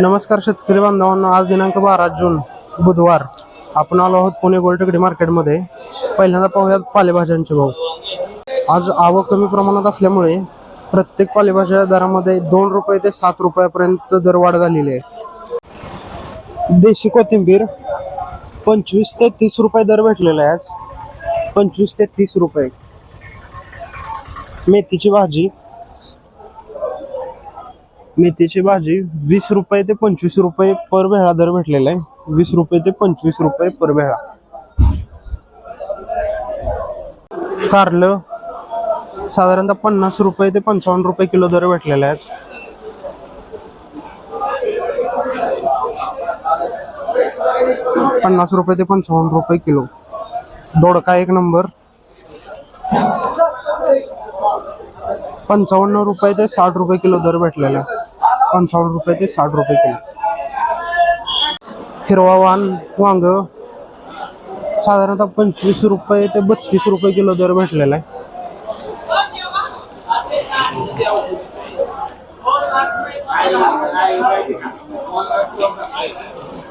नमस्कार शेतकरी बांधवांनो आज दिनांक बारा जून बुधवार. आपण आलो आहोत पुणे गोलटेकडी मार्केटमध्ये. पहिल्यांदा पाहूयात पालेभाज्यांचे भाव. आज आवक कमी प्रमाणात असल्यामुळे प्रत्येक पालेभाज्या दरामध्ये दोन रुपये ते सात रुपयापर्यंत दरवाढ झालेली आहे. देशी कोथिंबीर पंचवीस ते तीस रुपये दर भेटलेला आहे आज. पंचवीस ते तीस रुपये. मेथीची भाजी मेथीची भाजी वीस रुपये ते पंचवीस रुपये पर भेळा दर भेटलेला आहे. वीस रुपये ते पंचवीस रुपये पर भेळा कारलं साधारणतः पन्नास रुपये ते पंचावन्न रुपये किलो दर भेटलेला आहे पन्नास रुपये ते पंचावन्न रुपये किलो. दोडका एक नंबर. पंचावन्न रुपये ते साठ रुपये किलो दर भेटलेला आहे. पंचावन्न रुपये ते साठ रुपये किलो. हिरवा वान वांग. साधारणतः पंचवीस रुपये ते बत्तीस रुपये किलो दर भेटलेला आहे.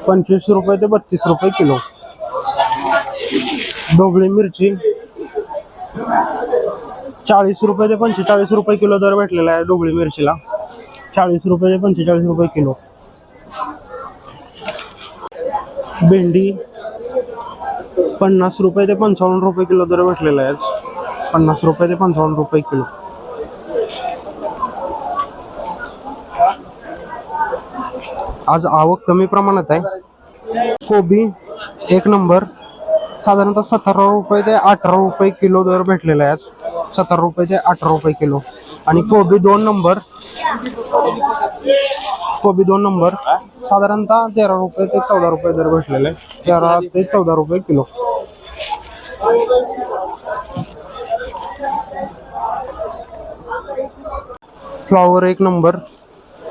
पंचवीस रुपये ते बत्तीस रुपये किलो. ढोबळी मिरची. चाळीस रुपये ते पंचेचाळीस रुपये किलो दर भेटलेला आहे डोबळी मिरचीला. चाळीस रुपये ते पंचेचाळीस रुपये किलो. भेंडी पन्नास रुपये ते पंचावन्न रुपये किलो दर भेटलेला आहे पन्नास रुपये ते पंचावन्न रुपये किलो. आज आवक कमी प्रमाणात आहे. कोबी एक नंबर. साधारणतः सतरा रुपये ते अठरा रुपये किलो दर भेटलेला आहे आज सतरा रुपये ते अठरा रुपये किलो. आणि कोबी दोन नंबर. कोबी दोन नंबर. साधारणतः तेरा रुपये ते चौदा रुपये दर भेटलेले आहे तेरा ते चौदा रुपये किलो. फ्लॉवर एक नंबर.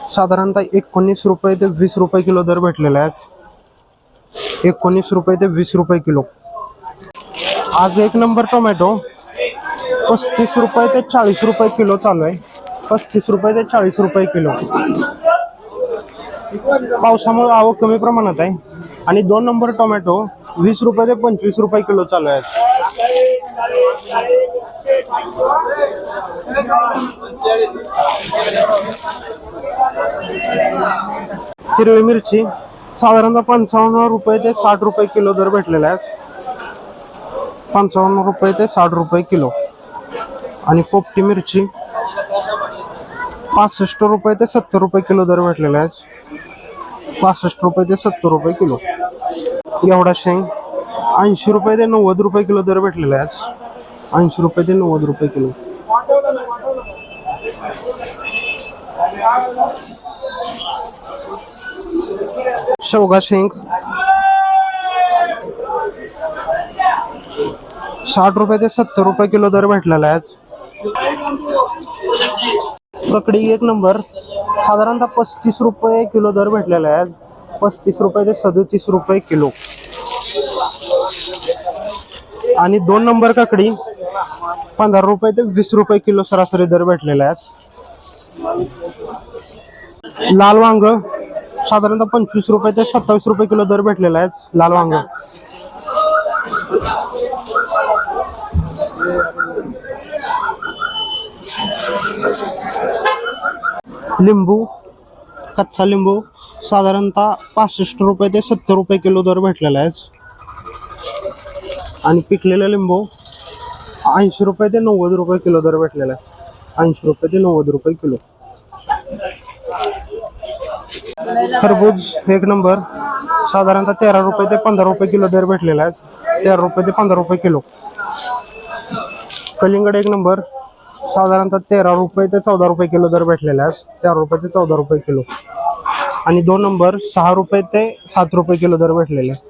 साधारणतः एकोणीस रुपये ते वीस रुपये किलो दर भेटलेला आहे आज एकोणीस रुपये ते वीस रुपये किलो. आज एक नंबर टोमॅटो. पस्तीस रुपये ते चाळीस रुपये किलो चालू आहे. पस्तीस रुपये ते चाळीस रुपये किलो. पावसामुळे आवक कमी प्रमाणात आहे. आणि दोन नंबर टोमॅटो वीस रुपये ते पंचवीस रुपये किलो चालू आहेत. हिरवी मिरची साधारणतः पंचावन्न रुपये ते साठ रुपये किलो दर भेटलेला आहे पंचावन्न रुपये ते साठ रुपये किलो. आणि पोपटी मिरची. पासष्ट रुपये ते सत्तर रुपये किलो दर भेटलेला आहे पासष्ट रुपये ते सत्तर रुपये किलो. एवढा शेंग ऐंशी रुपये ते नव्वद रुपये किलो दर भेटलेला आहे आज ऐंशी रुपये ते नव्वद रुपये किलो. शेवगा शेंग साठ रुपये ते सत्तर रुपये किलो दर भेटलेला आहे ककडी एक नंबर. साधारणतः पस्तीस रुपये किलो दर भेटलेला आहे आज. पस्तीस रुपये ते सदोतीस रुपये किलो. आणि दोन नंबर काकडी पंधरा रुपये ते वीस रुपये किलो सरासरी दर भेटलेला आहे लाल वांग साधारणतः पंचवीस रुपये ते सत्तावीस रुपये किलो दर भेटलेला आहे लाल वांग. लिंबू कच्चा लिंबू साधारणतः पासष्ट रुपये ते सत्तर रुपये किलो दर भेटलेला आहे. आणि पिकलेला लिंबू ऐंशी रुपये ते नव्वद रुपये किलो दर भेटलेला आहे. ऐंशी रुपये ते नव्वद रुपये किलो. खरबूज एक नंबर. साधारणतः तेरा रुपये ते पंधरा रुपये किलो दर भेटलेला आहे. तेरा रुपये ते पंधरा रुपये किलो. कलिंगड एक नंबर. साधारणतः तेरा रुपये ते चौदा रुपये किलो दर भेटलेला आहे. तेरा रुपये ते चौदा रुपये किलो. आणि दोन नंबर सहा रुपये ते सात रुपये किलो दर भेटलेले आहे.